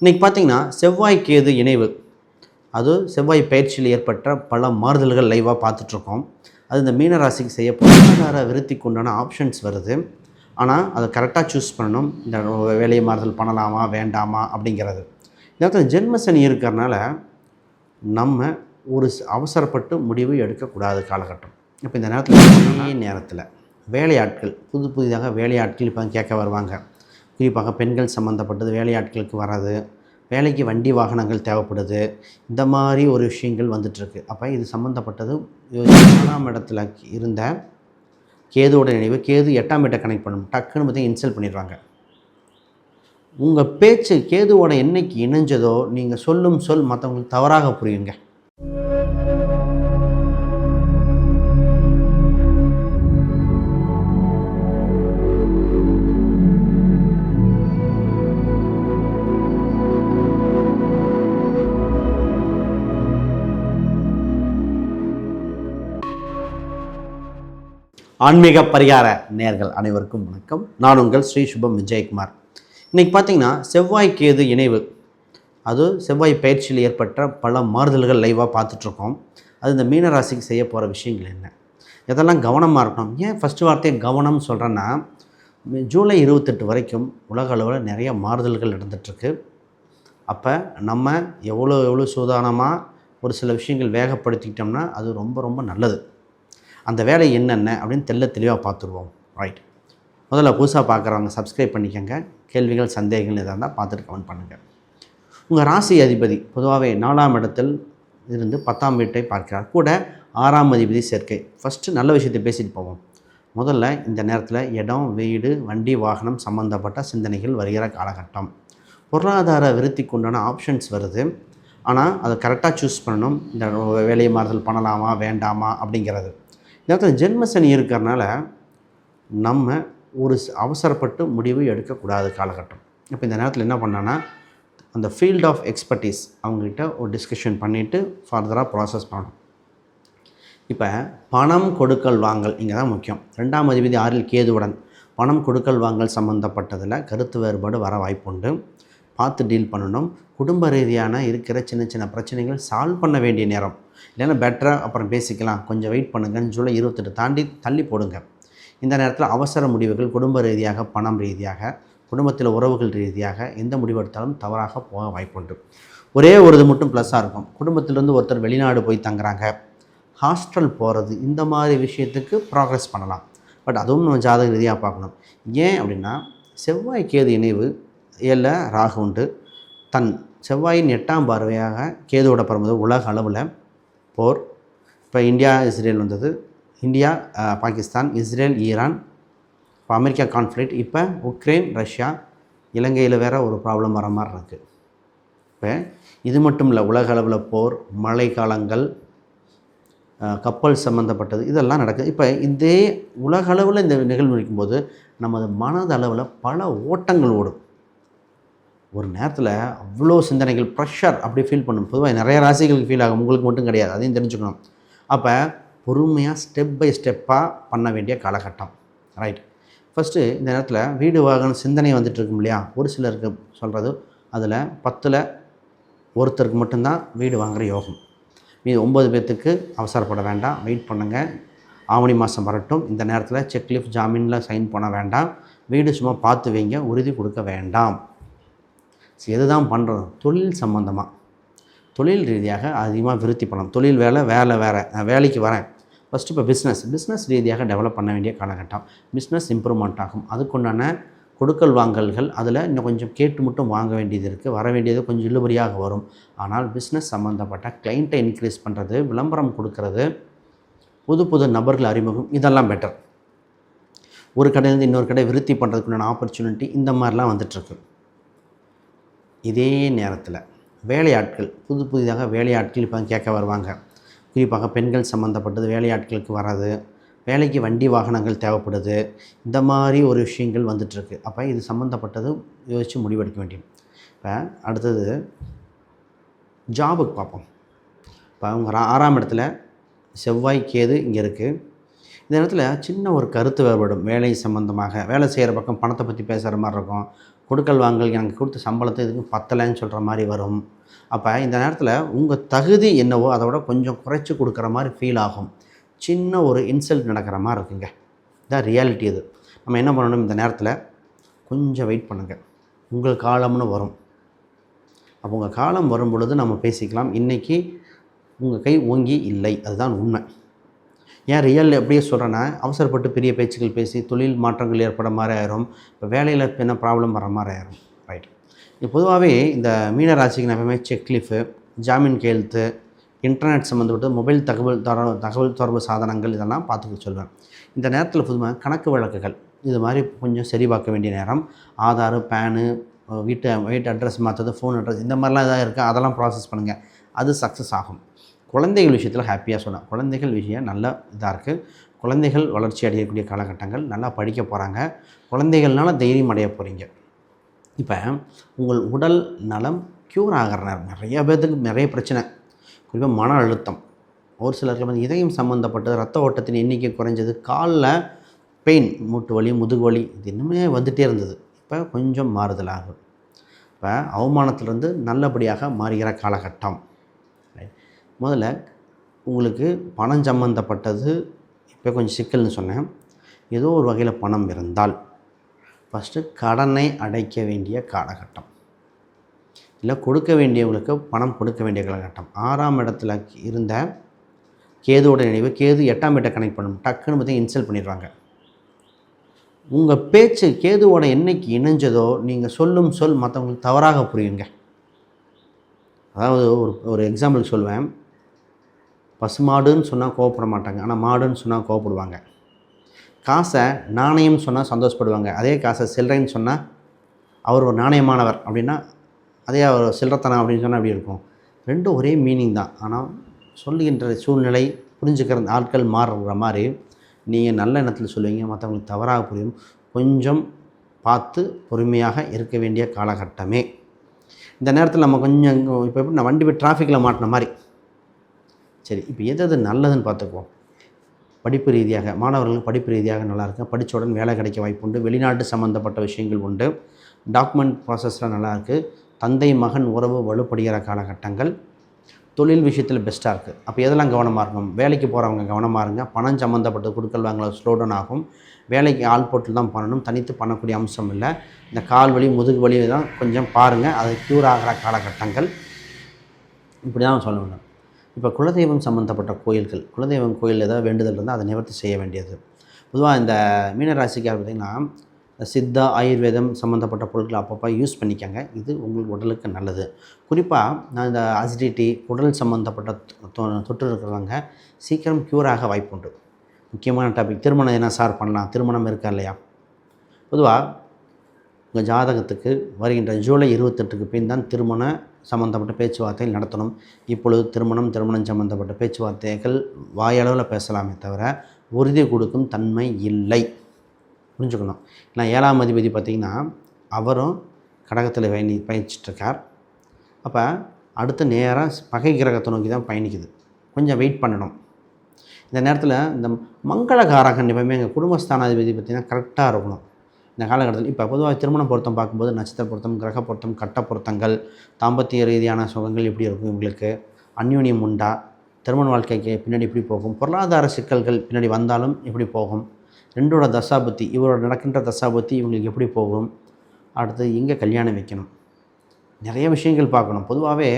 இன்றைக்கி பார்த்தீங்கன்னா செவ்வாய் கேது இணைவு. அது செவ்வாய் பயிற்சியில் ஏற்பட்ட பல மாறுதல்கள் லைவாக பார்த்துட்ருக்கோம். அது இந்த மீனராசிக்கு செய்ய பொருளாதார விருத்திக்கு உண்டான ஆப்ஷன்ஸ் வருது. ஆனால் அதை கரெக்டாக சூஸ் பண்ணணும். இந்த வேலையை மாறுதல் பண்ணலாமா வேண்டாமா அப்படிங்கிறது. இந்த ஜென்மசனி இருக்கிறனால நம்ம ஒரு அவசரப்பட்டு முடிவு எடுக்கக்கூடாது காலகட்டம். இப்போ இந்த நேரத்தில் நேரத்தில் வேலையாட்கள் புது புதிதாக வேலையாட்கள் இப்போ கேட்க வருவாங்க. குறிப்பாக பெண்கள் சம்மந்தப்பட்டது வேலையாட்களுக்கு வராது வேலைக்கு வண்டி வாகனங்கள் தேவைப்படுது இந்த மாதிரி ஒரு விஷயங்கள் வந்துட்டுருக்கு. அப்போ இது சம்மந்தப்பட்டது ஏழாம் இடத்துல இருந்த கேதுவோட நினைவு கேது எட்டாம் இடத்தை கனெக்ட் பண்ணும் டக்குன்னு பார்த்தீங்க இன்சல்ட் பண்ணிடுவாங்க உங்கள் பேச்சு கேதுவோட என்னைக்கு இணைஞ்சதோ நீங்கள் சொல்லும் சொல் மற்றவங்களுக்கு தவறாக புரியுங்க. ஆன்மீக பரிகார நேர்கள் அனைவருக்கும் வணக்கம். நான் உங்கள் ஸ்ரீ சுபம் விஜயகுமார். இன்றைக்கி பார்த்தீங்கன்னா செவ்வாய் கேது இணைவு. அது செவ்வாய் பயிற்சியில் ஏற்பட்ட பல மாறுதல்கள் லைவாக பார்த்துட்ருக்கோம். அது இந்த மீனராசிக்கு செய்ய போகிற விஷயங்கள் என்ன? இதெல்லாம் கவனமாக இருக்கணும்? ஏன் ஃபஸ்ட்டு வார்த்தையை கவனம் சொல்கிறேன்னா ஜூலை இருபத்தெட்டு வரைக்கும் உலக அளவில் நிறைய மாறுதல்கள் நடந்துகிட்ருக்கு அப்போ நம்ம எவ்வளோ எவ்வளோ சூதானமாக ஒரு சில விஷயங்கள் வேகப்படுத்திக்கிட்டோம்னா அது ரொம்ப ரொம்ப நல்லது. அந்த வேலை என்னென்ன அப்படின்னு தெல்ல தெளிவாக பார்த்துருவோம். ரைட் முதல்ல புதுசாக பார்க்குறவங்க சப்ஸ்கிரைப் பண்ணிக்கோங்க. கேள்விகள் சந்தேகங்கள் எதாக இருந்தால் பார்த்துட்டு கமெண்ட் பண்ணுங்கள் உங்கள் ராசி அதிபதி பொதுவாகவே நாலாம் இடத்தில் இருந்து பத்தாம் வீட்டை பார்க்கிறார். கூட ஆறாம் அதிபதி சேர்க்கை. ஃபஸ்ட்டு நல்ல விஷயத்தை பேசிட்டு போவோம். முதல்ல இந்த நேரத்தில் இடம் வீடு வண்டி வாகனம் சம்மந்தப்பட்ட சிந்தனைகள் வருகிற காலகட்டம். பொருளாதார விருத்திக்கு உண்டான ஆப்ஷன்ஸ் வருது. ஆனால் அதை கரெக்டாக சூஸ் பண்ணணும். இந்த வேலையை மாறுதல் பண்ணலாமா வேண்டாமா அப்படிங்கிறது. நேரத்தில் இடத்துல ஜென்மசனி இருக்கிறனால நம்ம ஒரு அவசரப்பட்டு முடிவு எடுக்கக்கூடாது காலகட்டம். இப்போ இந்த நேரத்தில் என்ன பண்ணான்னா அந்த ஃபீல்ட் ஆஃப் எக்ஸ்பர்டீஸ் அவங்ககிட்ட ஒரு டிஸ்கஷன் பண்ணிவிட்டு ஃபர்தராக ப்ராசஸ் பண்ணணும். இப்போ பணம் கொடுக்கல் வாங்கல் இங்கே தான் முக்கியம். ரெண்டாம் அதிபதி ஆறில் கேதுவுடன் பணம் கொடுக்கல் வாங்கல் சம்மந்தப்பட்டதில் கருத்து வேறுபாடு வர வாய்ப்புண்டு. பார்த்து டீல் பண்ணணும். குடும்ப ரீதியான இருக்கிற சின்ன சின்ன பிரச்சனைகள் சால்வ் பண்ண வேண்டிய நேரம். இல்லைன்னா பெட்டராக அப்புறம் பேசிக்கலாம். கொஞ்சம் வெயிட் பண்ணுங்கன்னு ஜூலை இருபத்தெட்டு தாண்டி தள்ளி போடுங்க. இந்த நேரத்தில் அவசர முடிவுகள் குடும்ப ரீதியாக பணம் ரீதியாக குடும்பத்தில் உறவுகள் ரீதியாக எந்த முடிவு எடுத்தாலும் தவறாக போக வாய்ப்புண்டு. ஒரே ஒரு இது மட்டும் ப்ளஸ்ஸாக இருக்கும். குடும்பத்திலேருந்து ஒருத்தர் வெளிநாடு போய் தங்குறாங்க. ஹாஸ்டல் போகிறது இந்த மாதிரி விஷயத்துக்கு ப்ராக்ரஸ் பண்ணலாம். பட் அதுவும் நம்ம ஜாதக ரீதியாக பார்க்கணும். ஏன் அப்படின்னா செவ்வாய் கேது இணைவு ஏழில் ராகு உண்டு. தன் செவ்வாயின் எட்டாம் பார்வையாக கேதுவோட பரம்பது உலக அளவில் போர். இப்போ இந்தியா இஸ்ரேல் வந்தது. இந்தியா பாகிஸ்தான் இஸ்ரேல் ஈரான் இப்போ அமெரிக்கா கான்ஃப்ளிக்ட் இப்போ உக்ரைன் ரஷ்யா இலங்கையில் வேறு ஒரு ப்ராப்ளம் வர மாதிரி இருக்குது இப்போ இது மட்டும் இல்லை உலக அளவில் போர் மழை காலங்கள் கப்பல் சம்மந்தப்பட்டது இதெல்லாம் நடக்குது. இப்போ இதே உலக அளவில் இந்த நிகழ்வு இருக்கும்போது நமது மனதளவில் பல ஓட்டங்கள் ஓடும். ஒரு நேரத்தில் அவ்வளோ சிந்தனைகள் ப்ரெஷர் அப்படி ஃபீல் பண்ணும். பொதுவாக நிறைய ராசிகளுக்கு ஃபீல் ஆகும். உங்களுக்கு மட்டும் கிடையாது. அதையும் தெரிஞ்சுக்கணும். அப்போ பொறுமையாக ஸ்டெப் பை ஸ்டெப்பாக பண்ண வேண்டிய காலகட்டம். ரைட் ஃபஸ்ட்டு இந்த நேரத்தில் வீடு வாகன சிந்தனை வந்துட்டு இருக்கும் இல்லையா? ஒரு சிலருக்கு சொல்கிறது அதில் பத்தில் ஒருத்தருக்கு மட்டும்தான் வீடு வாங்குகிற யோகம். மீது ஒம்பது பேர்த்துக்கு அவசரப்பட வேண்டாம். வெயிட் பண்ணுங்கள் ஆவணி மாதம் வரட்டும். இந்த நேரத்தில் செக்லிஃப்ட் ஜாமீனில் சைன் பண்ண வேண்டாம். வீடு சும்மா பார்த்து வைங்க. உறுதி கொடுக்க வேண்டாம். எது தான் பண்ணுறோம் தொழில் சம்மந்தமாக தொழில் ரீதியாக அதிகமாக விருத்தி பண்ணலாம். தொழில் வேலை வேலை வேறு. நான் வேலைக்கு வரேன். ஃபஸ்ட்டு இப்போ பிஸ்னஸ் பிஸ்னஸ் ரீதியாக டெவலப் பண்ண வேண்டிய காலகட்டம். பிஸ்னஸ் இம்ப்ரூவ்மெண்ட் ஆகும். அதுக்குண்டான கொடுக்கல் வாங்கல்கள் அதில் இன்னும் கொஞ்சம் கேட்டு மட்டும் வாங்க வேண்டியது இருக்குது வர வேண்டியது கொஞ்சம் இழுபறியாக வரும். ஆனால் பிஸ்னஸ் சம்மந்தப்பட்ட கிளைண்ட்டை இன்க்ரீஸ் பண்ணுறது விளம்பரம் கொடுக்கறது புது புது நபர்கள் அறிமுகம் இதெல்லாம் பெட்டர் ஒரு கடையிலேருந்து இன்னொரு கடை விருத்தி பண்ணுறதுக்குண்டான ஆப்பர்ச்சுனிட்டி இந்த மாதிரிலாம் வந்துட்டுருக்கு இதே நேரத்தில் வேலையாட்கள் புது புதிதாக வேலையாட்கள் இப்போ கேட்க வருவாங்க. குறிப்பாக பெண்கள் சம்மந்தப்பட்டது வேலையாட்களுக்கு வராது வேலைக்கு வண்டி வாகனங்கள் தேவைப்படுது இந்த மாதிரி ஒரு விஷயங்கள் வந்துட்டுருக்கு. அப்போ இது சம்மந்தப்பட்டது யோசித்து முடிவெடுக்க வேண்டியது. இப்போ அடுத்தது ஜாபுக்கு பார்ப்போம். இப்போ அவங்க ஆறாம் இடத்துல செவ்வாய் கேது இங்கே இருக்குது இந்த இடத்துல சின்ன ஒரு கருத்து வேறுபடும். வேலை சம்மந்தமாக வேலை செய்கிற பக்கம் பணத்தை பற்றி பேசுகிற மாதிரி இருக்கும். கொடுக்கல் வாங்கல் எனக்கு கொடுத்த சம்பளத்தை இதுக்கு பத்தலைன்னு சொல்கிற மாதிரி வரும். அப்போ இந்த நேரத்தில் உங்கள் தகுதி என்னவோ அதை விட கொஞ்சம் குறைச்சி கொடுக்குற மாதிரி ஃபீல் ஆகும். சின்ன ஒரு இன்சல்ட் நடக்கிற மாதிரி இருக்குங்க. இதான் ரியாலிட்டி இது. நம்ம என்ன பண்ணணும் இந்த நேரத்தில்? கொஞ்சம் வெயிட் பண்ணுங்கள் உங்கள் காலம்னு வரும். அப்போ உங்கள் காலம் வரும் பொழுது நம்ம பேசிக்கலாம். இன்றைக்கி உங்கள் கை ஓங்கி இல்லை. அதுதான் உண்மை. ஏன் ரியல் எப்படியே சொல்கிறேன்னா அவசரப்பட்டு பெரிய பேச்சுக்கள் பேசி தொழில் மாற்றங்கள் ஏற்பட மாதிரி ஆயிரும். இப்போ வேலையில் என்ன ப்ராப்ளம் வர மாதிரி ஆயிரும். ரைட் இது பொதுவாகவே இந்த மீனராசிக்கு நான் எப்பவுமே செக்லிஃபு ஜாமீன் கையெழுத்து இன்டர்நெட் சம்மந்தப்பட்ட மொபைல் தகவல் தர தகவல் தொடர்பு சாதனங்கள் இதெல்லாம் பார்த்துக்க சொல்வேன். இந்த நேரத்தில் பொதுவாக கணக்கு வழக்குகள் இது மாதிரி கொஞ்சம் சரி பார்க்க வேண்டிய நேரம். ஆதார் பேனு வீட்டு வீட்டு அட்ரஸ் மாற்றுறது ஃபோன் அட்ரஸ் இந்த மாதிரிலாம் எதாவது இருக்குது அதெல்லாம் ப்ராசஸ் பண்ணுங்கள் அது சக்ஸஸ் ஆகும். குழந்தைகள் விஷயத்தில் ஹாப்பியாக சொன்னேன் குழந்தைகள் விஷயம் நல்ல இதாக இருக்குது குழந்தைகள் வளர்ச்சி அடையக்கூடிய காலகட்டங்கள் நல்லா படிக்க போகிறாங்க குழந்தைகள்னால தைரியம் அடைய போகிறீங்க இப்போ உங்கள் உடல் நலம் க்யூர் ஆகிற நிறைய பேர்த்துக்கு நிறைய பிரச்சனை. குறிப்பாக மன அழுத்தம். ஒரு சிலருக்கு வந்து இதயம் சம்மந்தப்பட்டது ரத்த ஓட்டத்தின் எண்ணிக்கை குறைஞ்சது காலில் பெயின் மூட்டு வலி முதுகு வலி இது இன்னுமே வந்துகிட்டே இருந்தது. இப்போ கொஞ்சம் மாறுதல் ஆகும் இப்போ அவமானத்திலிருந்து நல்லபடியாக மாறுகிற காலகட்டம். முதல்ல உங்களுக்கு பணம் சம்மந்தப்பட்டது இப்போ கொஞ்சம் சிக்கல்னு சொன்னேன். ஏதோ ஒரு வகையில் பணம் இருந்தால் ஃபஸ்ட்டு கடனை அடைக்க வேண்டிய காலகட்டம். இல்லை கொடுக்க வேண்டியவங்களுக்கு பணம் கொடுக்க வேண்டிய காலகட்டம். ஆறாம் இடத்துல இருந்த கேதுவோட நினைவு கேது எட்டாம் இடத்தை கனெக்ட் பண்ணும் டக்குன்னு பார்த்தீங்க இன்சல்ட் பண்ணிடுவாங்க. உங்கள் பேச்சு கேதுவோட என்னைக்கு இணைஞ்சதோ நீங்கள் சொல்லும் சொல் மற்றவங்களுக்கு தவறாக புரியுங்க. அதாவது ஒரு ஒரு எக்ஸாம்பிள் சொல்லுவேன் பசுமாடுன்னு சொன்னால் கோவப்பட மாட்டாங்க ஆனால் மாடுன்னு சொன்னால் கோவப்படுவாங்க. காசை நாணயம் சொன்னால் சந்தோஷப்படுவாங்க. அதே காசை சில்லறைன்னு சொன்னால் அவர் ஒரு நாணயமானவர் அப்படின்னா அதே அவர் சில்லறத்தனம் அப்படின்னு சொன்னால் அப்படி இருக்கும். ரெண்டும் ஒரே மீனிங் தான். ஆனால் சொல்லுகின்ற சூழ்நிலை புரிஞ்சுக்கிற ஆட்கள் மாறுற மாதிரி நீங்கள் நல்ல எண்ணத்தில் சொல்லுவீங்க. மற்றவங்களுக்கு தவறாக புரியும். கொஞ்சம் பார்த்து பொறுமையாக இருக்க வேண்டிய காலகட்டமே. இந்த நேரத்தில் நம்ம கொஞ்சம் இப்போ எப்படி நான் வண்டி போய் டிராஃபிக்கில் மாட்டின மாதிரி. சரி இப்போ எது எது நல்லதுன்னு பார்த்துக்குவோம். படிப்பு ரீதியாக மாணவர்கள் படிப்பு ரீதியாக நல்லா படித்தவுடன் வேலை கிடைக்க வாய்ப்பு உண்டு வெளிநாட்டு சம்மந்தப்பட்ட விஷயங்கள் உண்டு டாக்குமெண்ட் ப்ராசஸில் நல்லாயிருக்கு தந்தை மகன் உறவு வலுப்படுகிற காலகட்டங்கள் தொழில் விஷயத்தில் பெஸ்ட்டாக இருக்குது அப்போ எதெல்லாம் கவனமாக இருக்கணும்? வேலைக்கு போகிறவங்க கவனமாக இருங்க பணம் சம்மந்தப்பட்ட கொடுக்கல் வாங்கல ஸ்லோ டவுன் ஆகும் வேலைக்கு ஆள் போட்டு தான் பண்ணணும் தனித்து பண்ணக்கூடிய அம்சம் இல்லை இந்த கால் வலி முதுகு வலி தான் கொஞ்சம் பாருங்கள் அது க்யூர் ஆகிற காலகட்டங்கள். இப்படி தான் சொல்ல வேண்டும் இப்போ குலதெய்வம் சம்மந்தப்பட்ட கோயில்கள் குலதெய்வம் கோயில் ஏதாவது வேண்டுதல் இருந்தால் அதை நிவர்த்தி செய்ய வேண்டியது. பொதுவாக இந்த மீனராசிக்கார் பார்த்திங்கன்னா சித்தா ஆயுர்வேதம் சம்மந்தப்பட்ட பொருட்களை அப்பப்போ யூஸ் பண்ணிக்கங்க. இது உங்களுக்கு உடலுக்கு நல்லது. குறிப்பாக நான் இந்த அசிடிட்டி உடல் சம்மந்தப்பட்ட தொற்று இருக்கிறவங்க சீக்கிரம் க்யூராக வாய்ப்புண்டு முக்கியமான டாபிக் திருமணம் என்ன சார் பண்ணலாம் திருமணம் இருக்கா இல்லையா? பொதுவாக உங்கள் ஜாதகத்துக்கு வருகின்ற ஜூலை இருபத்தெட்டுக்கு பின் தான் திருமண சம்மந்தப்பட்ட பேச்சுவார்த்தைகள் நடத்தணும். இப்பொழுது திருமணம் திருமணம் சம்மந்தப்பட்ட பேச்சுவார்த்தைகள் வாயளவில் பேசலாமே தவிர உறுதி கொடுக்கும் தன்மை இல்லை. புரிஞ்சுக்கணும். நான் ஏழாம் அதிபதி பார்த்திங்கன்னா அவரும் கடகத்தில் பயணி பயணிச்சிட்ருக்கார். அப்போ அடுத்து நேராக பகை கிரகத்தை நோக்கி தான் பயணிக்குது. கொஞ்சம் வெயிட் பண்ணணும். இந்த நேரத்தில் இந்த மங்களகாரகன் எப்பவுமே எங்கள் குடும்பஸ்தானாதிபதி பார்த்திங்கன்னா கரெக்டாக இருக்கணும். இந்த காலகட்டத்தில் இப்போ பொதுவாக திருமண பொருத்தம் பார்க்கும்போது நட்சத்திர பொருத்தம் கிரக பொருத்தம் கட்ட பொருத்தங்கள் தாம்பத்திய ரீதியான சுகங்கள் எப்படி இருக்கும் இவங்களுக்கு? அந்யோன்யம் உண்டா? திருமண வாழ்க்கைக்கு பின்னாடி எப்படி போகும்? பொருளாதார சிக்கல்கள் பின்னாடி வந்தாலும் எப்படி போகும்? ரெண்டோட தசாபத்தி இவரோட நடக்கின்ற தசாபத்தி இவங்களுக்கு எப்படி போகும்? அடுத்து எங்கே கல்யாணம் வைக்கணும். நிறைய விஷயங்கள் பார்க்கணும். பொதுவாகவே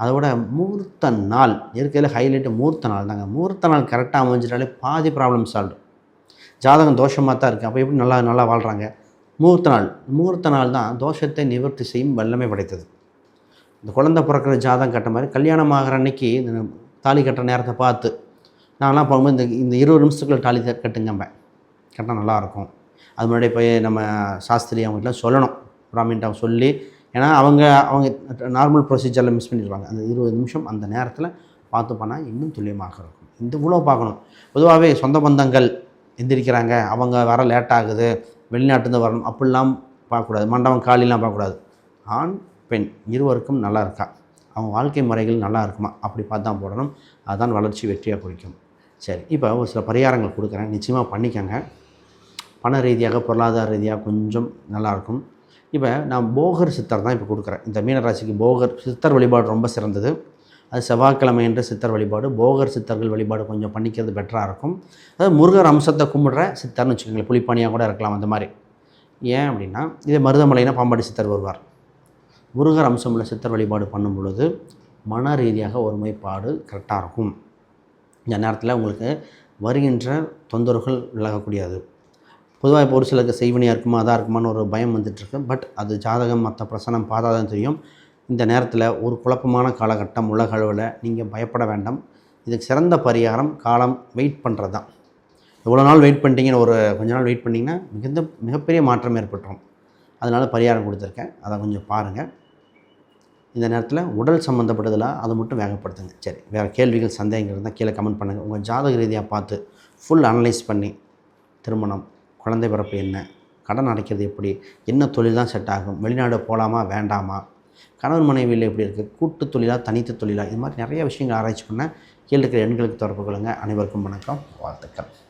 அதோட மூர்த்த நாள் இயற்கையில் ஹைலைட்டு மூர்த்த நாள் தாங்க மூர்த்த நாள் கரெக்டாக அமைஞ்சிட்டாலே பாதி ப்ராப்ளம் சால்வ் ஜாதகம் தோஷமாக தான் இருக்குது அப்போ எப்படி நல்லா நல்லா வாழ்கிறாங்க முகூர்த்த நாள். முகூர்த்த நாள் தான் தோஷத்தை நிவர்த்தி செய்யும் வல்லமை படைத்தது. இந்த குழந்தை பிறக்கிற ஜாதகம் கட்ட மாதிரி கல்யாணம் ஆகிற அன்னைக்கு இந்த தாலி கட்டுற நேரத்தை பார்த்து நான்லாம் போகும்போது இந்த இந்த இருபது நிமிஷத்துக்குள்ள தாலி கட்டுங்கம்பேன் கட்டினா நல்லாயிருக்கும் அது முன்னாடி போய் நம்ம சாஸ்திரி அவங்ககிட்ட சொல்லணும். பிராமின்ட்ட சொல்லி ஏன்னா அவங்க அவங்க நார்மல் ப்ரொசீஜரில் மிஸ் பண்ணிடுவாங்க. அந்த இருபது நிமிஷம் அந்த நேரத்தில் பார்த்து பண்ணால் இன்னும் துல்லியமாக இருக்கும். இந்த இவ்வளோ பார்க்கணும். பொதுவாகவே சொந்த பந்தங்கள் எந்திரிக்கிறாங்க. அவங்க வர லேட் ஆகுது. வெளிநாட்டுலேருந்து வரணும். அப்படிலாம் பார்க்கக்கூடாது. மண்டபம் காலிலாம் பார்க்கக்கூடாது. ஆண் பெண் இருவருக்கும் நல்லா இருக்கா? அவங்க வாழ்க்கை முறைகள் நல்லா இருக்குமா? அப்படி பார்த்து தான் போடணும். அதுதான் வளர்ச்சி வெற்றியாக குறிக்கும். சரி இப்போ ஒரு சில பரிகாரங்கள் கொடுக்குறேன். நிச்சயமாக பண்ணிக்கோங்க. பண ரீதியாக பொருளாதார ரீதியாக கொஞ்சம் நல்லாயிருக்கும் இப்போ நான் போகர் சித்தர் தான் இப்போ கொடுக்குறேன். இந்த மீனராசிக்கு போகர் சித்தர் வழிபாடு ரொம்ப சிறந்தது. அது செவ்வாய்க்கிழமை என்று சித்தர் வழிபாடு போகர் சித்தர்கள் வழிபாடு கொஞ்சம் பண்ணிக்கிறது பெட்டராக இருக்கும். அதாவது முருகர் அம்சத்தை கும்பிடுற சித்தர்னு வச்சுக்கோங்களேன் புலிப்பானியாக கூட இருக்கலாம் அந்த மாதிரி. ஏன் அப்படின்னா இதே மருதமலைனா பாம்பாடி சித்தர் வருவார். முருகர் அம்சம் உள்ள சித்தர் வழிபாடு பண்ணும் பொழுது மன ரீதியாக ஒருமைப்பாடு கரெக்டாக இருக்கும். இந்த நேரத்தில் உங்களுக்கு வருகின்ற தொந்தரவுகள் விலகக்கூடியது. பொதுவாக இப்போ ஒரு சிலருக்கு செய்வனியாக இருக்குமா அதாக இருக்குமான்னு ஒரு பயம் வந்துட்டுருக்கு பட் அது ஜாதகம் மற்ற பிரசனம் பார்த்தா தான் தெரியும். இந்த நேரத்தில் ஒரு குழப்பமான காலகட்டம் உலக அளவில் நீங்கள் பயப்பட வேண்டாம். இதுக்கு சிறந்த பரிகாரம் காலம் வெயிட் பண்ணுறது தான் எவ்வளோ நாள் வெயிட் பண்ணிட்டீங்கன்னு ஒரு கொஞ்ச நாள் வெயிட் பண்ணிங்கன்னா மிகுந்த மிகப்பெரிய மாற்றம் ஏற்பட்டுரும். அதனால் பரிகாரம் கொடுத்துருக்கேன். அதை கொஞ்சம் பாருங்கள் இந்த நேரத்தில் உடல் சம்மந்தப்பட்டதில் அதை மட்டும் வேகப்படுத்துங்க. சரி வேறு கேள்விகள் சந்தேகங்கள் இருந்தால் கீழே கமெண்ட் பண்ணுங்கள் உங்கள் ஜாதக ரீதியாக பார்த்து ஃபுல் அனலைஸ் பண்ணி திருமணம் குழந்தை பிறப்பு என்ன கடன் அடைக்கிறது எப்படி என்ன தொழில் தான் செட் ஆகும் வெளிநாடு போகலாமா வேண்டாமா கணவன் மனைவியில் எப்படி இருக்குது கூட்டு தொழிலா தனித்த தொழிலா? இது மாதிரி நிறைய விஷயங்கள் ஆராய்ச்சி பண்ண கீழே இருக்கிற எண்களுக்கு தொடர்பு கொள்ளுங்கள் அனைவருக்கும் வணக்கம். வாழ்த்துக்கள்.